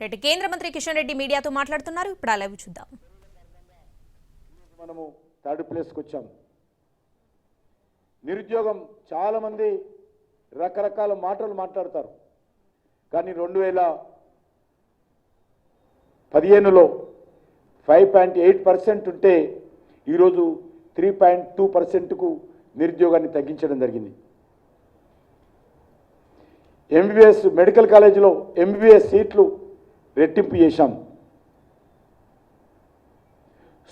రెడ్డి. కేంద్ర మంత్రి కిషన్ రెడ్డి మీడియాతో మాట్లాడుతున్నారు. ఇప్పుడు అలా చూద్దాం. మనము థర్డ్ ప్లేస్కి వచ్చాం. నిరుద్యోగం చాలామంది రకరకాల మాటలు మాట్లాడతారు. కానీ రెండు వేల పదిహేనులో ఫైవ్ పాయింట్ ఎయిట్ పర్సెంట్ ఉంటే ఈరోజు త్రీ పాయింట్ టూ పర్సెంట్కు నిరుద్యోగాన్ని తగ్గించడం జరిగింది. ఎంబీబీఎస్ మెడికల్ కాలేజీలో ఎంబీబీఎస్ సీట్లు రెట్టింపు చేశాం.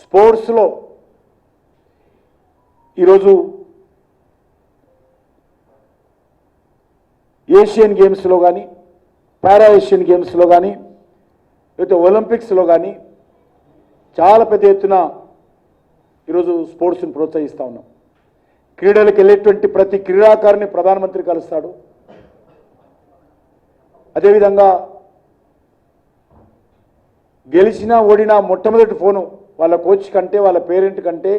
స్పోర్ట్స్లో ఈరోజు ఏషియన్ గేమ్స్లో కానీ పారా ఏషియన్ గేమ్స్లో కానీ లేకపోతే ఒలింపిక్స్లో కానీ చాలా పెద్ద ఎత్తున ఈరోజు స్పోర్ట్స్ని ప్రోత్సహిస్తూ ఉన్నాం. క్రీడలకు వెళ్ళేటువంటి ప్రతి క్రీడాకారుని ప్రధానమంత్రి కలుస్తాడు. అదేవిధంగా గెలిచినా ఓడినా మొట్టమొదటి ఫోను వాళ్ళ కోచ్ కంటే వాళ్ళ పేరెంట్ కంటే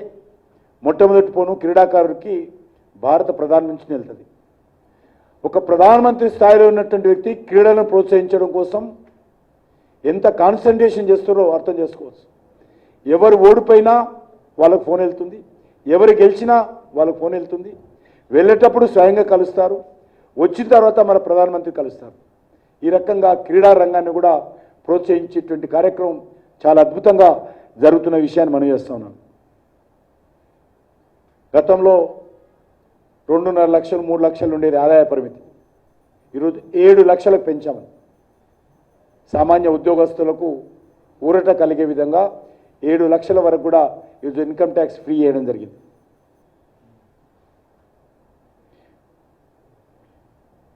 మొట్టమొదటి ఫోను క్రీడాకారుడికి భారత ప్రధాని నుంచి వెళ్తుంది ఒక ప్రధానమంత్రి స్థాయిలో ఉన్నటువంటి వ్యక్తి క్రీడలను ప్రోత్సహించడం కోసం ఎంత కాన్సన్ట్రేషన్ చేస్తారో అర్థం చేసుకోవచ్చు. ఎవరు ఓడిపోయినా వాళ్ళకు ఫోన్ వెళ్తుంది. ఎవరు గెలిచినా వాళ్ళకు ఫోన్ వెళ్తుంది. వెళ్ళేటప్పుడు స్వయంగా కలుస్తారు. వచ్చిన తర్వాత మన ప్రధానమంత్రి కలుస్తారు. ఈ రకంగా క్రీడా రంగాన్ని కూడా ప్రోత్సహించేటువంటి కార్యక్రమం చాలా అద్భుతంగా జరుగుతున్న విషయాన్ని మనం చేస్తున్నాను గతంలో రెండున్నర లక్షలు మూడు లక్షలు ఉండేది ఆదాయ పరిమితి. ఈరోజు ఏడు లక్షలకు పెంచామని సామాన్య ఉద్యోగస్తులకు ఊరట కలిగే విధంగా ఏడు లక్షల వరకు కూడా ఈరోజు ఇన్కమ్ ట్యాక్స్ ఫ్రీ చేయడం జరిగింది.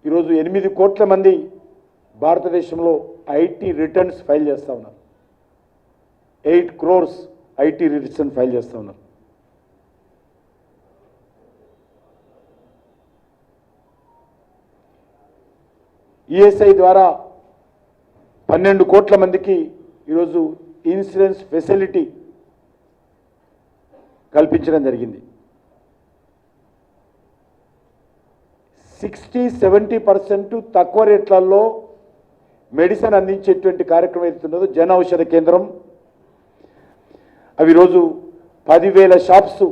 ఈరోజు ఎనిమిది కోట్ల మంది భారతదేశంలో ఐటీ రిటర్న్స్ ఫైల్ చేస్తూ ఉన్నారు. Eight crores IT returns file చేస్తూ ఉన్నారు. ఈఎస్ఐ ద్వారా పన్నెండు కోట్ల మందికి ఈరోజు ఇన్సూరెన్స్ ఫెసిలిటీ కల్పించడం జరిగింది. సిక్స్టీ సెవెంటీ పర్సెంట్ తక్కువ రేట్లలో మెడిసిన్ అందించేటువంటి కార్యక్రమం అవుతున్నదో జన ఔషధ కేంద్రం. అవి రోజు పదివేల షాప్స్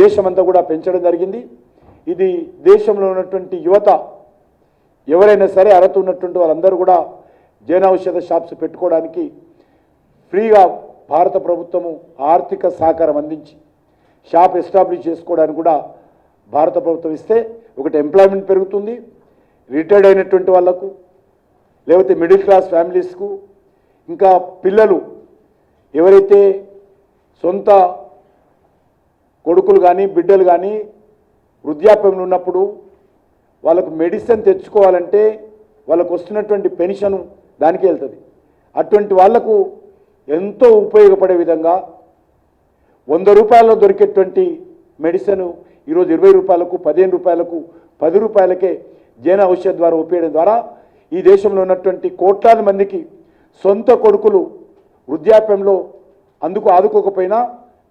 దేశమంతా కూడా పెంచడం జరిగింది. ఇది దేశంలో ఉన్నటువంటి యువత ఎవరైనా సరే అర్హత ఉన్నటువంటి వాళ్ళందరూ కూడా జన ఔషధ షాప్స్ పెట్టుకోవడానికి ఫ్రీగా భారత ప్రభుత్వము ఆర్థిక సహకారం అందించి షాప్ ఎస్టాబ్లిష్ చేసుకోవడానికి కూడా భారత ప్రభుత్వం ఇస్తే ఒకటి ఎంప్లాయ్మెంట్ పెరుగుతుంది. రిటైర్డ్ అయినటువంటి వాళ్ళకు లేకపోతే మిడిల్ క్లాస్ ఫ్యామిలీస్కు ఇంకా పిల్లలు ఎవరైతే సొంత కొడుకులు కానీ బిడ్డలు కానీ వృద్ధాప్యంలో ఉన్నప్పుడు వాళ్ళకు మెడిసిన్ తెచ్చుకోవాలంటే వాళ్ళకు వస్తున్నటువంటి పెన్షన్ దానికే వెళ్తుంది. అటువంటి వాళ్ళకు ఎంతో ఉపయోగపడే విధంగా వంద రూపాయల్లో దొరికేటువంటి మెడిసిన్ ఈరోజు ఇరవై రూపాయలకు పదిహేను రూపాయలకు పది రూపాయలకే జన ఔషధ ద్వారా ఉపయోగం ద్వారా ఈ దేశంలో ఉన్నటువంటి కోట్లాది మందికి సొంత కొడుకులు వృద్ధాప్యంలో అందుకు ఆదుకోకపోయినా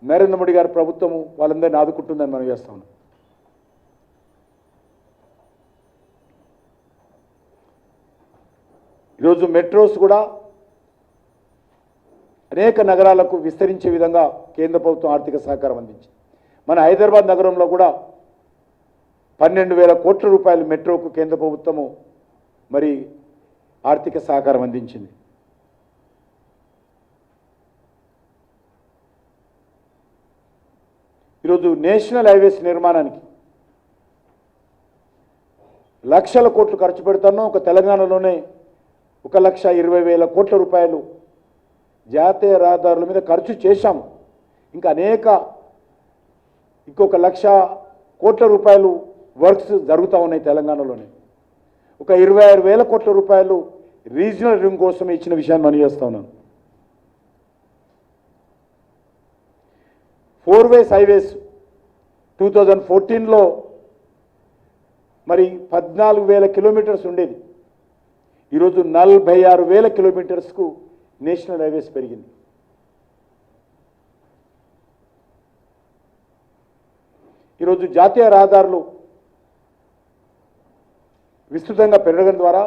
నరేంద్ర మోడీ గారి ప్రభుత్వము వాళ్ళందరినీ ఆదుకుంటుందని మనం చేస్తా ఉన్నాం. ఈరోజు మెట్రోస్ కూడా అనేక నగరాలకు విస్తరించే విధంగా కేంద్ర ప్రభుత్వం ఆర్థిక సహకారం అందించింది. మన హైదరాబాద్ నగరంలో కూడా పన్నెండు వేల కోట్ల రూపాయలు మెట్రోకు కేంద్ర ప్రభుత్వము మరి ఆర్థిక సహకారం అందించింది. ఈరోజు నేషనల్ హైవేస్ నిర్మాణానికి లక్షల కోట్లు ఖర్చు పెడుతున్నాం ఒక తెలంగాణలోనే ఒక లక్ష ఇరవై వేల కోట్ల రూపాయలు జాతీయ రహదారుల మీద ఖర్చు చేశాం ఇంకా అనేక ఇంకొక లక్ష కోట్ల రూపాయలు వర్క్స్ జరుగుతూ ఉన్నాయి తెలంగాణలోనే. ఒక ఇరవై ఆరు వేల కోట్ల రూపాయలు రీజనల్ రింగ్ కోసం ఇచ్చిన విషయాన్ని మనం చేస్తా ఉన్నాను. Four ways highways two thousand ఫోర్టీన్లో మరి పద్నాలుగు వేల కిలోమీటర్స్ ఉండేది. ఈరోజు నలభై ఆరు వేల కిలోమీటర్స్కు నేషనల్ హైవేస్ పెరిగింది. ఈరోజు జాతీయ రహదారులు విస్తృతంగా పెరగడం ద్వారా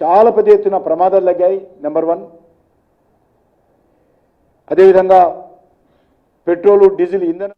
చాలా పెద్ద ఎత్తున ప్రమాదాలు తగ్గాయి నెంబర్ వన్ అదేవిధంగా పెట్రోలు డీజిల్ ఇంధనం